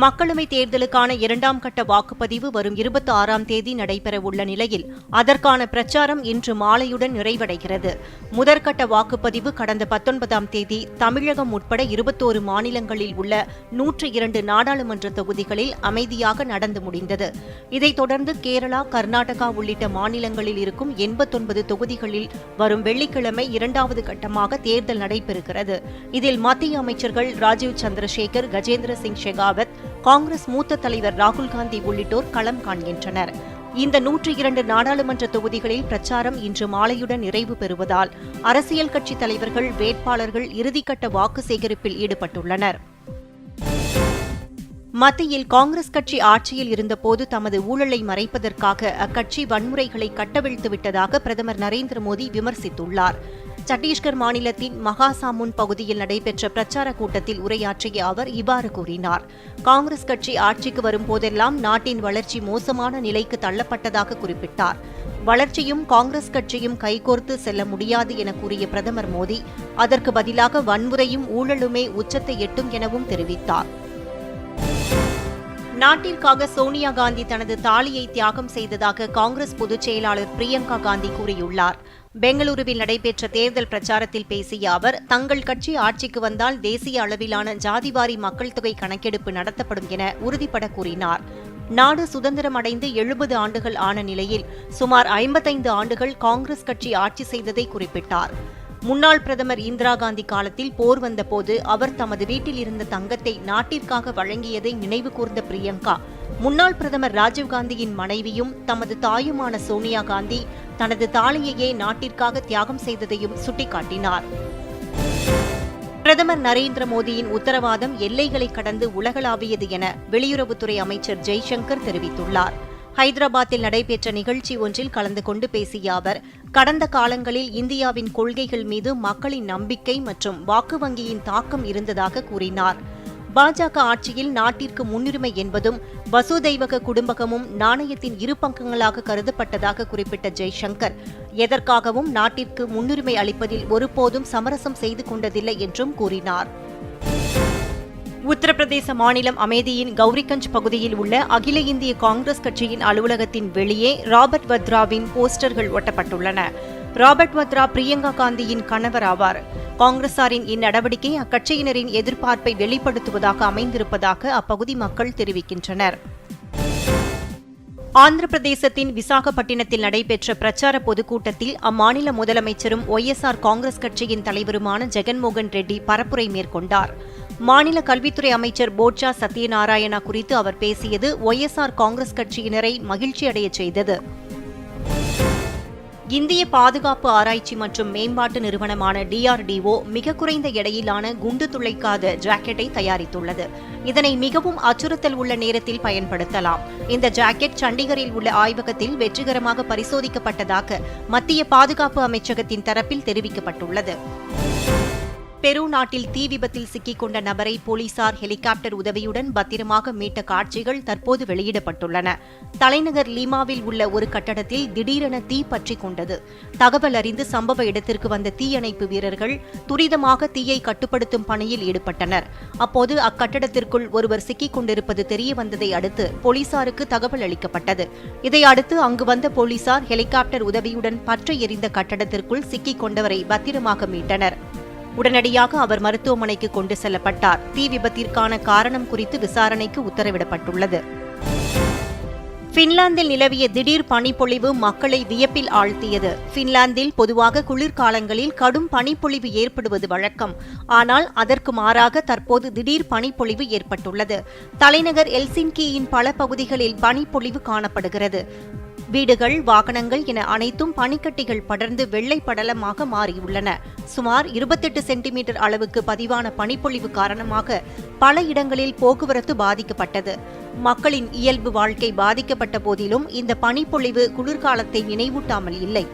மக்களவைத் தேர்தலுக்கான இரண்டாம் கட்ட வாக்குப்பதிவு வரும் இருபத்தி ஆறாம் தேதி நடைபெறவுள்ள நிலையில் அதற்கான பிரச்சாரம் இன்று மாலையுடன் நிறைவடைகிறது. முதற்கட்ட வாக்குப்பதிவு கடந்த பத்தொன்பதாம் தேதி தமிழகம் உட்பட இருபத்தோரு மாநிலங்களில் உள்ள நூற்று இரண்டு நாடாளுமன்ற தொகுதிகளில் அமைதியாக நடந்து முடிந்தது. இதைத் தொடர்ந்து கேரளா கர்நாடகா உள்ளிட்ட மாநிலங்களில் இருக்கும் எண்பத்தொன்பது தொகுதிகளில் வரும் வெள்ளிக்கிழமை இரண்டாவது கட்டமாக தேர்தல் நடைபெறுகிறது. இதில் மத்திய அமைச்சர்கள் ராஜீவ் சந்திரசேகர் கஜேந்திர சிங் ஷெகாவத் காங்கிரஸ் மூத்த தலைவர் ராகுல் காந்தி உள்ளிட்டோர் களம் காண்கின்றனர். இந்த நூற்றி இரண்டு நாடாளுமன்ற தொகுதிகளில் பிரச்சாரம் இன்று மாலையுடன் நிறைவு பெறுவதால் அரசியல் கட்சித் தலைவர்கள் வேட்பாளர்கள் இறுதிக்கட்ட வாக்கு சேகரிப்பில் ஈடுபட்டுள்ளனர். மத்தியில் காங்கிரஸ் கட்சி ஆட்சியில் இருந்தபோது தமது ஊழலை மறைப்பதற்காக அக்கட்சி வன்முறைகளை கட்டவிழ்த்து விட்டதாக பிரதமர் நரேந்திர மோடி விமர்சித்துள்ளார். சத்தீஸ்கர் மாநிலத்தின் மகாசாமுன் பகுதியில் நடைபெற்ற பிரச்சார கூட்டத்தில் உரையாற்றிய அவர் இவ்வாறு கூறினார். காங்கிரஸ் கட்சி ஆட்சிக்கு வரும்போதெல்லாம் நாட்டின் வளர்ச்சி மோசமான நிலைக்கு தள்ளப்பட்டதாக குறிப்பிட்டார். வளர்ச்சியும் காங்கிரஸ் கட்சியும் கைகோர்த்து செல்ல முடியாது என கூறிய பிரதமர் மோடி அதற்கு பதிலாக வன்முறையும் ஊழலுமே உச்சத்தை எட்டும் எனவும் தெரிவித்தார். நாட்டிற்காக சோனியா காந்தி தனது தாலியை தியாகம் செய்ததாக காங்கிரஸ் பொதுச் செயலாளர் பிரியங்கா காந்தி கூறியுள்ளார். பெங்களூருவில் நடைபெற்ற தேர்தல் பிரச்சாரத்தில் பேசிய அவர் தங்கள் கட்சி ஆட்சிக்கு வந்தால் தேசிய அளவிலான ஜாதிவாரி மக்கள் தொகை கணக்கெடுப்பு நடத்தப்படும் என உறுதிபட கூறினார். நாடு சுதந்திரம் அடைந்து எழுபது ஆண்டுகள் ஆன நிலையில் சுமார் ஐம்பத்தைந்து ஆண்டுகள் காங்கிரஸ் கட்சி ஆட்சி செய்ததை குறிப்பிட்டார். முன்னாள் பிரதமர் இந்திரா காந்தி காலத்தில் போர் வந்தபோது அவர் தமது வீட்டில் இருந்த தங்கத்தை நாட்டிற்காக வழங்கியதை நினைவு கூர்ந்த பிரியங்கா. முன்னாள் பிரதமர் ராஜீவ்காந்தியின் மனைவியும் தமது தாயுமான சோனியா காந்தி தனது தாலியையே நாட்டிற்காக தியாகம் செய்ததையும் சுட்டிக்காட்டினார். பிரதமர் நரேந்திர மோடியின் உத்தரவாதம் எல்லைகளை கடந்து உலகளாவியது என வெளியுறவுத்துறை அமைச்சர் ஜெய்சங்கர் தெரிவித்துள்ளார். ஹைதராபாத்தில் நடைபெற்ற நிகழ்ச்சி ஒன்றில் கலந்து கொண்டு பேசிய அவர் கடந்த காலங்களில் இந்தியாவின் கொள்கைகள் மீது மக்களின் நம்பிக்கை மற்றும் வாக்கு வங்கியின் தாக்கம் இருந்ததாக கூறினார். பாஜக ஆட்சியில் நாட்டிற்கு முன்னுரிமை என்பதும் வசுதெய்வக குடும்பகமும் நாணயத்தின் இரு பக்கங்களாக கருதப்பட்டதாக குறிப்பிட்ட ஜெய்சங்கர் எதற்காகவும் நாட்டிற்கு முன்னுரிமை அளிப்பதில் ஒருபோதும் சமரசம் செய்து கொண்டதில்லை என்றும் கூறினார். உத்தரப்பிரதேச மாநிலம் அமேதியின் கௌரிகஞ்ச் பகுதியில் உள்ள அகில இந்திய காங்கிரஸ் கட்சியின் அலுவலகத்தின் வெளியே ராபர்ட் வத்ராவின் போஸ்டர்கள் ஒட்டப்பட்டுள்ளன. ராபர்ட் வத்ரா பிரியங்கா காந்தியின் கணவர் ஆவார். காங்கிரசாரின் இந்நடவடிக்கை அக்கட்சியினரின் எதிர்பார்ப்பை வெளிப்படுத்துவதாக அமைந்திருப்பதாக அப்பகுதி மக்கள் தெரிவிக்கின்றனர். ஆந்திர பிரதேசத்தின் விசாகப்பட்டினத்தில் நடைபெற்ற பிரச்சார பொதுக்கூட்டத்தில் அம்மாநில முதலமைச்சரும் ஒய்எஸ்ஆர் காங்கிரஸ் கட்சியின் தலைவருமான ஜெகன்மோகன் ரெட்டி பரப்புரை மேற்கொண்டார். மாநில கல்வித்துறை அமைச்சர் போட்சா சத்யநாராயணா குறித்து அவர் பேசியது ஒய்எஸ்ஆர் காங்கிரஸ் கட்சியினரை மகிழ்ச்சியடைய செய்தது. இந்திய பாதுகாப்பு ஆராய்ச்சி மற்றும் மேம்பாட்டு நிறுவனமான டிஆர்டிஓ மிக குறைந்த எடையிலான குண்டு துளைக்காத ஜாக்கெட்டை தயாரித்துள்ளது. இதனை மிகவும் அச்சுறுத்தல் உள்ள நேரத்தில் பயன்படுத்தலாம். இந்த ஜாக்கெட் சண்டிகரில் உள்ள ஆய்வகத்தில் வெற்றிகரமாக பரிசோதிக்கப்பட்டதாக மத்திய பாதுகாப்பு அமைச்சகத்தின் தரப்பில் தெரிவிக்கப்பட்டுள்ளது. பெரு நாட்டில் தீ விபத்தில் சிக்கிக்கொண்ட நபரை போலீசார் ஹெலிகாப்டர் உதவியுடன் பத்திரமாக மீட்ட காட்சிகள் தற்போது வெளியிடப்பட்டுள்ளன. தலைநகர் லீமாவில் உள்ள ஒரு கட்டடத்தில் திடீரென தீ பற்றி கொண்டது. தகவல் அறிந்து சம்பவ இடத்திற்கு வந்த தீயணைப்பு வீரர்கள் துரிதமாக தீயை கட்டுப்படுத்தும் பணியில் ஈடுபட்டனர். அப்போது அக்கட்டடத்திற்குள் ஒருவர் சிக்கிக் கொண்டிருப்பது தெரியவந்ததை அடுத்து போலீசாருக்கு தகவல் அளிக்கப்பட்டது. இதையடுத்து அங்கு வந்த போலீசார் ஹெலிகாப்டர் உதவியுடன் பற்ற எறிந்த கட்டடத்திற்குள் சிக்கிக் கொண்டவரை பத்திரமாக மீட்டனர். உடனடியாக அவர் மருத்துவமனைக்கு கொண்டு செல்லப்பட்டார். தீ விபத்திற்கான காரணம் குறித்து விசாரணைக்கு உத்தரவிடப்பட்டுள்ளது. பின்லாந்தில் நிலவிய திடீர் பனிப்பொழிவு மக்களை வியப்பில் ஆழ்த்தியது. பின்லாந்தில் பொதுவாக குளிர்காலங்களில் கடும் பனிப்பொழிவு ஏற்படுவது வழக்கம். ஆனால் அதற்கு மாறாக தற்போது திடீர் பனிப்பொழிவு ஏற்பட்டுள்ளது. தலைநகர் எல்சின்கியின் பல பகுதிகளில் பனிப்பொழிவு காணப்படுகிறது. வீடுகள் வாகனங்கள் என அனைத்தும் பனிக்கட்டிகள் படர்ந்து வெள்ளை படலமாக மாறியுள்ளன. சுமார் இருபத்தெட்டு சென்டிமீட்டர் அளவுக்கு பதிவான பனிப்பொழிவு காரணமாக பல இடங்களில் போக்குவரத்து பாதிக்கப்பட்டது. மக்களின் இயல்பு வாழ்க்கை பாதிக்கப்பட்ட போதிலும் இந்த பனிப்பொழிவு குளிர்காலத்தை நினைவூட்டாமல் இல்லை.